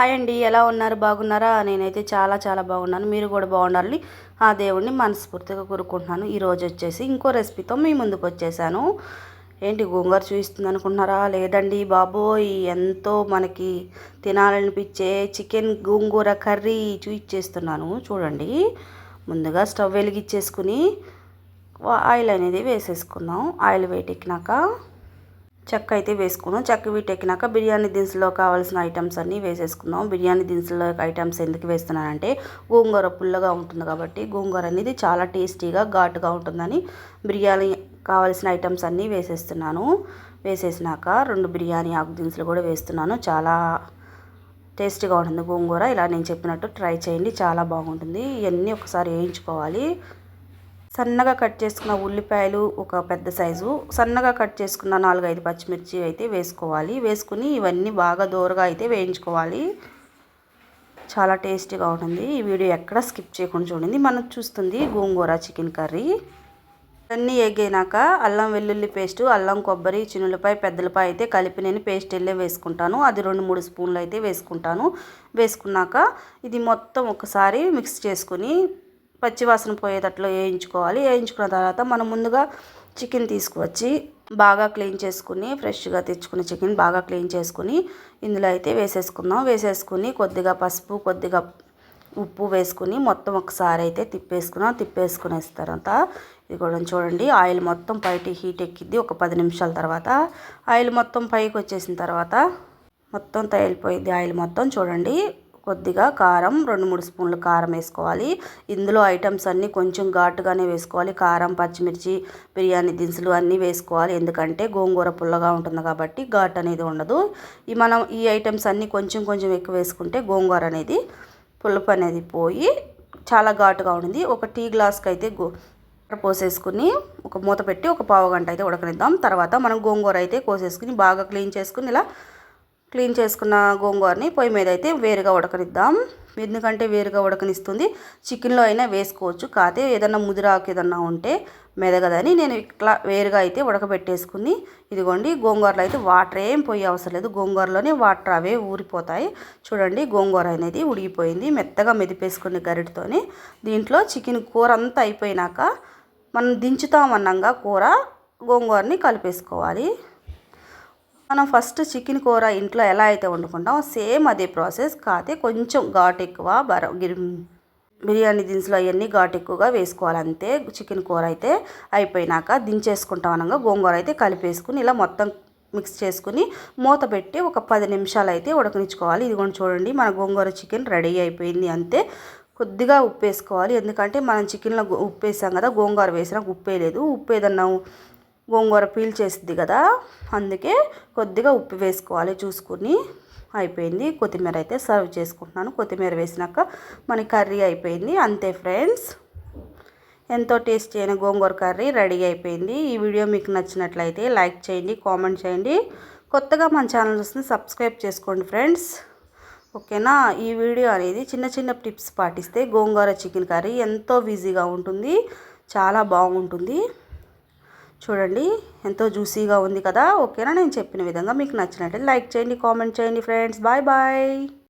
Hi అండి ఎలా ఉన్నారు? బాగున్నారా? నేనైతే చాలా చాలా బాగున్నాను. మీరు కూడా బాగుండాలని ఆ దేవుడిని మనస్ఫూర్తిగా కోరుకుంటున్నాను. ఈరోజు వచ్చేసి ఇంకో రెసిపీతో మీ ముందుకు వచ్చేసాను. ఏంటి గోంగూర చూపిస్తుంది అనుకుంటున్నారా? లేదండి బాబోయ్ ఎంతో మనకి తినాలనిపించే చికెన్ గోంగూర కర్రీ చూపించేస్తున్నాను చూడండి ముందుగా స్టవ్ వెలిగించేసుకుని ఆయిల్ అనేది వేసేసుకుందాం. ఆయిల్ వేటెక్కినాక చెక్క అయితే వేసుకుందాం చెక్క వీటెక్కినాక బిర్యానీ దినుసులో కావాల్సిన ఐటమ్స్ అన్నీ వేసేసుకున్నాం. బిర్యానీ దినుసులో ఐటమ్స్ ఎందుకు వేస్తున్నానంటే గోంగూర పుల్లగా ఉంటుంది కాబట్టి గోంగూర అనేది చాలా టేస్టీగా ఘాటుగా ఉంటుందని బిర్యానీ కావాల్సిన ఐటమ్స్ అన్నీ వేసేస్తున్నాను. వేసేసినాక రెండు బిర్యానీ ఆకు దినుసులు కూడా వేస్తున్నాను. చాలా టేస్టీగా ఉంటుంది గోంగూర. ఇలా నేను చెప్పినట్టు ట్రై చేయండి. చాలా బాగుంటుంది. ఇవన్నీ ఒకసారి వేయించుకోవాలి. సన్నగా కట్ చేసుకున్న ఉల్లిపాయలు ఒక పెద్ద సైజు. సన్నగా కట్ చేసుకున్న నాలుగైదు పచ్చిమిర్చి అయితే వేసుకోవాలి. వేసుకుని ఇవన్నీ బాగా దూరగా అయితే వేయించుకోవాలి. చాలా టేస్టీగా ఉంటుంది. ఈ వీడియో ఎక్కడ స్కిప్ చేయకుండా చూడండి. మనం చూస్తుంది గోంగూర చికెన్ కర్రీ. ఇవన్నీ ఎగినాక అల్లం వెల్లుల్లి పేస్టు అల్లం కొబ్బరి చిన్నులపై పెద్దలపై అయితే కలిపి నేను పేస్ట్ వెళ్ళే వేసుకుంటాను. అది రెండు మూడు స్పూన్లు అయితే వేసుకుంటాను. వేసుకున్నాక ఇది మొత్తం ఒకసారి మిక్స్ చేసుకుని పచ్చివాసన పోయేటట్లు వేయించుకోవాలి. వేయించుకున్న తర్వాత మనం ముందుగా చికెన్ తీసుకువచ్చి బాగా క్లీన్ చేసుకుని ఫ్రెష్గా తెచ్చుకున్న చికెన్ బాగా క్లీన్ చేసుకుని ఇందులో అయితే వేసేసుకుందాం. వేసేసుకుని కొద్దిగా పసుపు కొద్దిగా ఉప్పు వేసుకుని మొత్తం ఒకసారి అయితే తిప్పేసుకున్నాం. తిప్పేసుకునే తర్వాత ఇది కూడా చూడండి ఆయిల్ మొత్తం పైకి హీట్ ఎక్కిద్ది ఒక పది నిమిషాల తర్వాత. ఆయిల్ మొత్తం పైకి వచ్చేసిన తర్వాత మొత్తం తయారిపోయింది. ఆయిల్ మొత్తం చూడండి కొద్దిగా కారం రెండు మూడు స్పూన్లు కారం వేసుకోవాలి. ఇందులో ఐటమ్స్ అన్నీ కొంచెం ఘాటుగానే వేసుకోవాలి. కారం పచ్చిమిర్చి బిర్యానీ దినుసులు అన్నీ వేసుకోవాలి. ఎందుకంటే గోంగూర పుల్లగా ఉంటుంది కాబట్టి ఘాట్ అనేది ఉండదు. ఈ మనం ఈ ఐటమ్స్ అన్నీ కొంచెం కొంచెం ఎక్కువ వేసుకుంటే గోంగూర అనేది పులుపు అనేది పోయి చాలా ఘాటుగా ఉంటుంది ఒక టీ గ్లాస్కి అయితే గో పోసేసుకుని ఒక మూత పెట్టి ఒక పావు గంట అయితే ఉడకనిద్దాం. తర్వాత మనం గోంగూర అయితే కోసేసుకుని బాగా క్లీన్ చేసుకుని ఇలా క్లీన్ చేసుకున్న గోంగూరని పొయ్యి మీద అయితే వేరుగా ఉడకనిద్దాం. ఎందుకంటే వేరుగా ఉడకనిస్తుంది. చికెన్లో అయినా వేసుకోవచ్చు. కాకపోతే ఏదన్నా ముదిరాకు ఏదన్నా ఉంటే మెదగదని నేను ఇట్లా వేరుగా అయితే ఉడకబెట్టేసుకుని ఇదిగోండి గోంగూరలో అయితే వాటర్ ఏం పోయే అవసరం లేదు. గోంగూరలోనే వాటర్ అవే ఊరిపోతాయి. చూడండి గోంగూర అనేది ఉడిగిపోయింది. మెత్తగా మెదిపేసుకుని గరిటతోని దీంట్లో చికెన్ కూర అంతా అయిపోయినాక మనం దించుతామన్నాగా కూర గోంగూరని కలిపేసుకోవాలి. మనం ఫస్ట్ చికెన్ కూర ఇంట్లో ఎలా అయితే వండుకుంటామో సేమ్ అదే ప్రాసెస్. కాతే కొంచెం ఘాటు ఎక్కువ బర బిర్యానీ దినుసులు అవన్నీ ఘాటు ఎక్కువగా వేసుకోవాలి. అంతే చికెన్ కూర అయితే అయిపోయినాక దించేసుకుంటాం అనగా గోంగూర అయితే కలిపేసుకుని ఇలా మొత్తం మిక్స్ చేసుకుని మూత పెట్టి ఒక పది నిమిషాలు అయితే ఉడకనిచ్చుకోవాలి. ఇది కూడా చూడండి మన గోంగూర చికెన్ రెడీ అయిపోయింది. అంతే కొద్దిగా ఉప్పు వేసుకోవాలి ఎందుకంటే మనం చికెన్లో ఉప్పు వేసాం కదా గోంగూర వేసినా ఉప్పు వేయలేదు ఉప్పు ఏదన్నా గోంగూర పీల్ చేస్తుంది కదా అందుకే కొద్దిగా ఉప్పు వేసుకోవాలి చూసుకుని. అయిపోయింది. కొత్తిమీర అయితే సర్వ్ చేసుకుంటున్నాను. కొత్తిమీర వేసినాక మన కర్రీ అయిపోయింది. అంతే ఫ్రెండ్స్. ఎంతో టేస్టీ అయిన గోంగూర కర్రీ రెడీ అయిపోయింది. ఈ వీడియో మీకు నచ్చినట్లయితే లైక్ చేయండి కామెంట్ చేయండి. కొత్తగా మన ఛానల్ చూస్తే సబ్స్క్రైబ్ చేసుకోండి ఫ్రెండ్స్. ఓకేనా? ఈ వీడియో అనేది చిన్న చిన్న టిప్స్ పాటిస్తే గోంగూర చికెన్ కర్రీ ఎంతో ఈజీగా ఉంటుంది. చాలా బాగుంటుంది. చూడండి ఎంతో జ్యూసీగా ఉంది కదా ఓకేనా? నేను చెప్పిన విధంగా మీకు నచ్చినట్లయితే లైక్ చేయండి కామెంట్ చేయండి ఫ్రెండ్స్. Bye bye.